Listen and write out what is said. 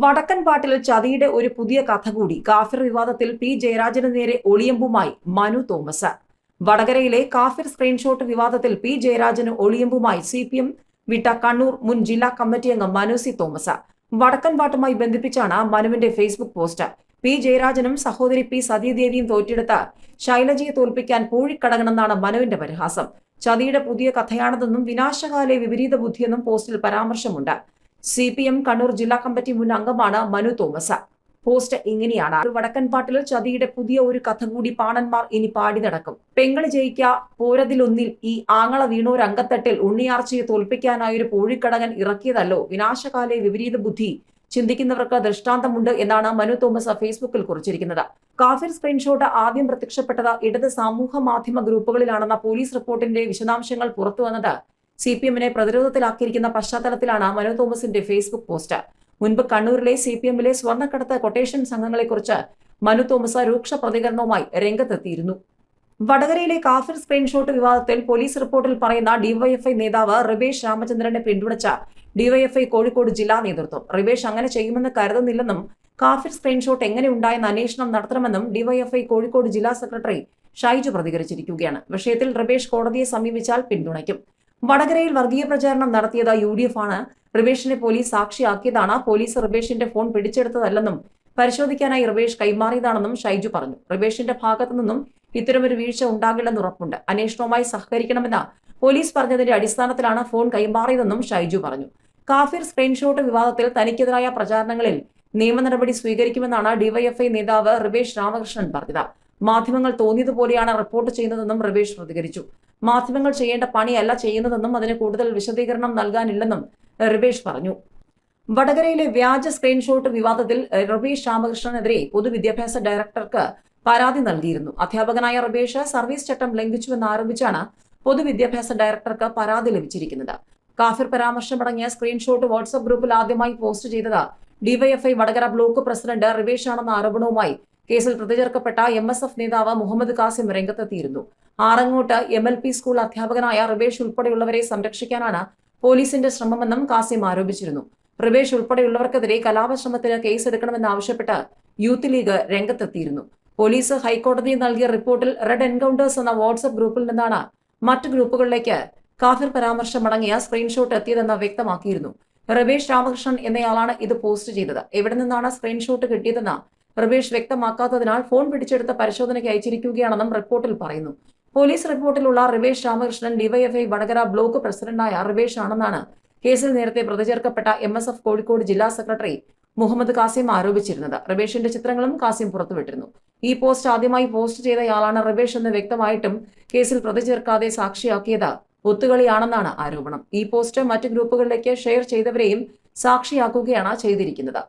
വടക്കൻ പാട്ടിൽ ചതിയുടെ ഒരു പുതിയ കഥ കൂടി കാഫിർ വിവാദത്തിൽ പി ജയരാജന് നേരെ ഒളിയമ്പുമായി മനു തോമസ്. വടകരയിലെ കാഫിർ സ്ക്രീൻഷോട്ട് വിവാദത്തിൽ പി ജയരാജന് ഒളിയമ്പുമായി സി പി എം വിട്ട കണ്ണൂർ മുൻ ജില്ലാ കമ്മിറ്റി അംഗം മനു സി തോമസ്. വടക്കൻ പാട്ടുമായി ബന്ധിപ്പിച്ചാണ് മനുവിന്റെ ഫേസ്ബുക്ക് പോസ്റ്റ്. പി ജയരാജനും സഹോദരി പി സതീദേവിയും തോറ്റെടുത്ത ശൈലജയെ തോൽപ്പിക്കാൻ പൂഴിക്കടങ്ങണമെന്നാണ് മനുവിന്റെ പരിഹാസം. ചതിയുടെ പുതിയ കഥയാണതെന്നും വിനാശകാലെ വിപരീത ബുദ്ധിയെന്നും പോസ്റ്റിൽ പരാമർശമുണ്ട്. സി പി എം കണ്ണൂർ ജില്ലാ കമ്മിറ്റി മുൻ അംഗമാണ് മനു തോമസ്. പോസ്റ്റ് ഇങ്ങനെയാണ്. വടക്കൻ പാട്ടിൽ ചതിയുടെ പുതിയ ഒരു കഥ കൂടി പാണന്മാർ ഇനി പാടി നടക്കും. പെങ്ങൾ ജയിക്ക പോരതിലൊന്നിൽ ഈ ആങ്ങള വീണൂർ അങ്കത്തട്ടിൽ ഉണ്ണിയാർച്ചയെ തോൽപ്പിക്കാനായി ഒരു പൂഴിക്കടകൻ ഇറക്കിയതല്ലോ. വിനാശകാലെ വിപരീത ബുദ്ധി. ചിന്തിക്കുന്നവർക്ക് ദൃഷ്ടാന്തമുണ്ട് എന്നാണ് മനു തോമസ് ഫേസ്ബുക്കിൽ കുറിച്ചിരിക്കുന്നത്. കാഫിർ സ്ക്രീൻഷോട്ട് ആദ്യം പ്രത്യക്ഷപ്പെട്ടത് ഇടത് സാമൂഹ്യ മാധ്യമ ഗ്രൂപ്പുകളിലാണെന്ന പോലീസ് റിപ്പോർട്ടിന്റെ വിശദാംശങ്ങൾ പുറത്തുവന്നത് സി പി എമ്മിനെ പ്രതിരോധത്തിലാക്കിയിരിക്കുന്ന പശ്ചാത്തലത്തിലാണ് മനു തോമസിന്റെ ഫേസ്ബുക്ക് പോസ്റ്റ്. മുൻപ് കണ്ണൂരിലെ സി പി എമ്മിലെ സ്വർണക്കടത്ത് കൊട്ടേഷൻ സംഘങ്ങളെക്കുറിച്ച് മനു തോമസ് രൂക്ഷ പ്രതികരണവുമായി രംഗത്തെത്തിയിരുന്നു. വടകരയിലെ കാഫിർ സ്ക്രീൻഷോട്ട് വിവാദത്തിൽ പോലീസ് റിപ്പോർട്ടിൽ പറയുന്ന ഡിവൈഎഫ്ഐ നേതാവ് റിബേഷ് രാമചന്ദ്രനെ പിന്തുണച്ച ഡിവൈഎഫ്ഐ കോഴിക്കോട് ജില്ലാ നേതൃത്വം. റിബേഷ് അങ്ങനെ ചെയ്യുമെന്ന് കരുതുന്നില്ലെന്നും കാഫിർ സ്ക്രീൻഷോട്ട് എങ്ങനെ ഉണ്ടായെന്ന് അന്വേഷണം നടത്തണമെന്നും ഡിവൈഎഫ്ഐ കോഴിക്കോട് ജില്ലാ സെക്രട്ടറി ഷൈജു പ്രതികരിച്ചിരിക്കുകയാണ്. വിഷയത്തിൽ റിബേഷ് കോടതിയെ സമീപിച്ചാൽ പിന്തുണയ്ക്കും. വടകരയിൽ വർഗീയ പ്രചാരണം നടത്തിയത് യു ഡി എഫ് ആണ്. റിബേഷിനെ പോലീസ് സാക്ഷിയാക്കിയതാണ്. പോലീസ് റിബേഷിന്റെ ഫോൺ പിടിച്ചെടുത്തതല്ലെന്നും പരിശോധിക്കാനായി റിവേഷ് കൈമാറിയതാണെന്നും ഷൈജു പറഞ്ഞു. റിബേഷിന്റെ ഭാഗത്തു നിന്നും ഇത്തരമൊരു വീഴ്ച ഉണ്ടാകില്ലെന്ന് ഉറപ്പുണ്ട്. അന്വേഷണവുമായി സഹകരിക്കണമെന്ന പോലീസ് പറഞ്ഞതിന്റെ അടിസ്ഥാനത്തിലാണ് ഫോൺ കൈമാറിയതെന്നും ഷൈജു പറഞ്ഞു. കാഫിർ സ്ക്രീൻഷോട്ട് വിവാദത്തിൽ തനിക്കെതിരായ പ്രചാരണങ്ങളിൽ നിയമ നടപടി സ്വീകരിക്കുമെന്നാണ് ഡിവൈഎഫ്ഐ നേതാവ് റിവേഷ് രാമകൃഷ്ണൻ പറഞ്ഞത്. മാധ്യമങ്ങൾ തോന്നിയതുപോലെയാണ് റിപ്പോർട്ട് ചെയ്യുന്നതെന്നും റിബേഷ് പ്രതികരിച്ചു. മാധ്യമങ്ങൾ ചെയ്യേണ്ട പണിയല്ല ചെയ്യുന്നതെന്നും അതിന് കൂടുതൽ വിശദീകരണം നൽകാനില്ലെന്നും റിബേഷ് പറഞ്ഞു. വടകരയിലെ വ്യാജ സ്ക്രീൻഷോട്ട് വിവാദത്തിൽ റബീഷ് രാമകൃഷ്ണനെതിരെ പൊതുവിദ്യാഭ്യാസ ഡയറക്ടർക്ക് പരാതി നൽകിയിരുന്നു. അധ്യാപകനായ റബീഷ് സർവീസ് ചട്ടം ലംഘിച്ചുവെന്ന് ആരോപിച്ചാണ് പൊതുവിദ്യാഭ്യാസ ഡയറക്ടർക്ക് പരാതി ലഭിച്ചിരിക്കുന്നത്. കാഫിർ പരാമർശമടങ്ങിയ സ്ക്രീൻഷോട്ട് വാട്സ്ആപ്പ് ഗ്രൂപ്പിൽ ആദ്യമായി പോസ്റ്റ് ചെയ്തത് D Y F I Vadakara block president Rivesh ആണെന്ന ആരോപണവുമായി കേസിൽ പ്രതിചേർക്കപ്പെട്ട എം എസ് എഫ് നേതാവ് മുഹമ്മദ് കാസിം രംഗത്തെത്തിയിരുന്നു. Arangottu M L P school അധ്യാപകനായ റിവേഷ് ഉൾപ്പെടെയുള്ളവരെ സംരക്ഷിക്കാനാണ് പോലീസിന്റെ ശ്രമമെന്നും കാസിം ആരോപിച്ചിരുന്നു. റിവേഷ് ഉൾപ്പെടെയുള്ളവർക്കെതിരെ കലാപശ്രമത്തിന് കേസെടുക്കണമെന്നാവശ്യപ്പെട്ട് യൂത്ത് ലീഗ് രംഗത്തെത്തിയിരുന്നു. പോലീസ് ഹൈക്കോടതിയിൽ നൽകിയ റിപ്പോർട്ടിൽ റെഡ് എൻകൗണ്ടേഴ്സ് എന്ന വാട്സ്ആപ്പ് ഗ്രൂപ്പിൽ നിന്നാണ് മറ്റ് ഗ്രൂപ്പുകളിലേക്ക് കാഫിർ പരാമർശമടങ്ങിയ സ്ക്രീൻഷോട്ട് എത്തിയതെന്ന് വ്യക്തമാക്കിയിരുന്നു. റബേഷ് രാമകൃഷ്ണൻ എന്നയാളാണ് ഇത് പോസ്റ്റ് ചെയ്തത്. എവിടെ നിന്നാണ് സ്ക്രീൻഷോട്ട് കിട്ടിയതെന്ന് റബേഷ് വ്യക്തമാക്കാത്തതിനാൽ ഫോൺ പിടിച്ചെടുത്ത പരിശോധനയ്ക്ക് അയച്ചിരിക്കുകയാണെന്നും റിപ്പോർട്ടിൽ പറയുന്നു. പോലീസ് റിപ്പോർട്ടിലുള്ള റിവേഷ് രാമകൃഷ്ണൻ ഡിവൈഎഫ്ഐ വടകര ബ്ലോക്ക് പ്രസിഡന്റായ റിവേഷ് ആണെന്നാണ് കേസിൽ നേരത്തെ പ്രതിചേർക്കപ്പെട്ട എം എസ് എഫ് കോഴിക്കോട് ജില്ലാ സെക്രട്ടറി മുഹമ്മദ് കാസിം ആരോപിച്ചിരുന്നത്. റിവേഷിന്റെ ചിത്രങ്ങളും കാസിം പുറത്തുവിട്ടിരുന്നു. ഈ പോസ്റ്റ് ആദ്യമായി പോസ്റ്റ് ചെയ്തയാളാണ് റിവേഷ് എന്ന് വ്യക്തമായിട്ടും കേസിൽ പ്രതി ചേർക്കാതെ സാക്ഷിയാക്കിയത് ഒത്തുകളിയാണെന്നാണ് ആരോപണം. ഈ പോസ്റ്റ് മറ്റ് ഗ്രൂപ്പുകളിലേക്ക് ഷെയർ ചെയ്തവരെയും സാക്ഷിയാക്കുകയാണ് ചെയ്തിരിക്കുന്നത്.